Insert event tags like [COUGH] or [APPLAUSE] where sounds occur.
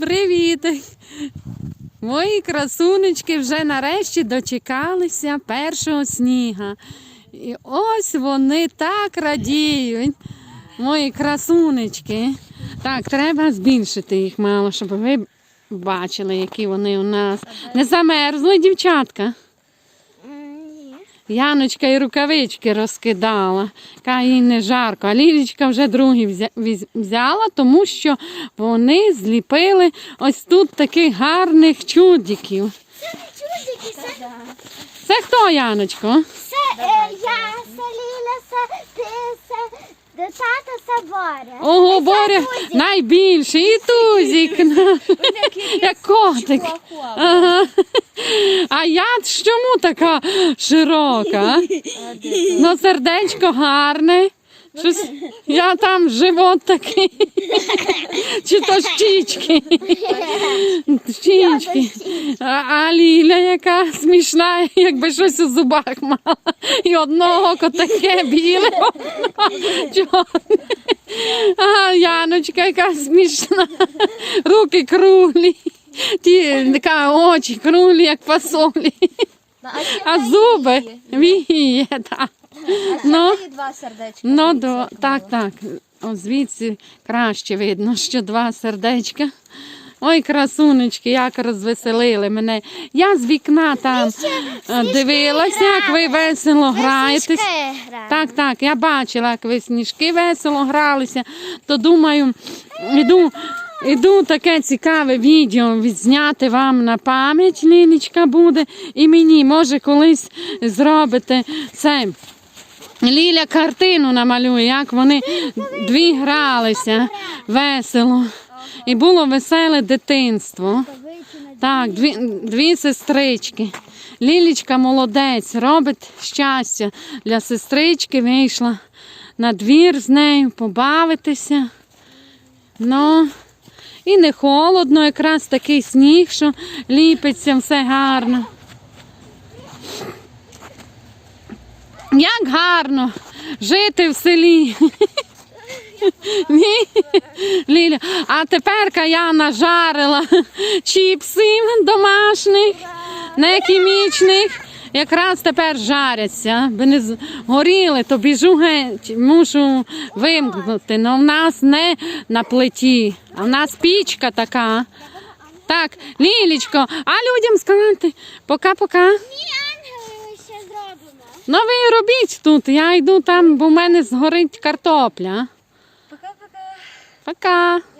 Привіт! Мої красунечки вже нарешті дочекалися першого сніга. І ось вони так радіють. Мої красунечки. Так, треба збільшити їх мало, щоб ви бачили, які вони у нас. Не замерзли, дівчатка. Яночка і рукавички розкидала. Каже, їй не жарко. А Лілічка вже другі взяла, тому що вони зліпили ось тут таких гарних чудиків. Це не чудики, це, Це хто, Яночко? це е, я, це Ліля, це ти, це тата, це Боря. Ого, Це Боря Тузик. найбільший і тузик. [LAUGHS] Як котик. Ага. А я чому така широка? Ну, сердечко гарне. Щось, я там живот такий. Чи то щічки. Щічки. А, а Ліля яка смішна, якби щось у зубах мала. І одного око таке біле, чорне. А Яночка яка смішна. Руки круглі. Ті така очі круглі, як фасолі. А зуби віє, так. Ну, два сердечка. ну до, так, так. О, звідси краще видно, що два сердечка. Ой, красунечки, як розвеселили мене. Я з вікна там е, дивилася, як ви весело граєтесь. Так, так, я бачила, як ви сніжки весело гралися, то думаю, іду, іду таке цікаве відео відзняти вам на пам'ять, Лілічка буде, і мені, може, колись зробите це. Ліля картину намалює, як вони дві гралися весело. І було веселе дитинство. Так, дві, дві сестрички. Лілічка молодець, робить щастя для сестрички, вийшла на двір з нею побавитися. Ну, і не холодно, якраз такий сніг, що ліпиться, все гарно. Як гарно жити в селі. Ні, Ліля, а тепер я нажарила чіпсів домашніх, не хімічних. Якраз тепер жаряться, би не згоріли, то біжу геть, мушу вимкнути. Ну в нас не на плиті, а в нас пічка така. Так, Лілічко, а людям сказати пока-пока. Ну ви робіть тут, я йду там, бо в мене згорить картопля. Пока-пока. Пока.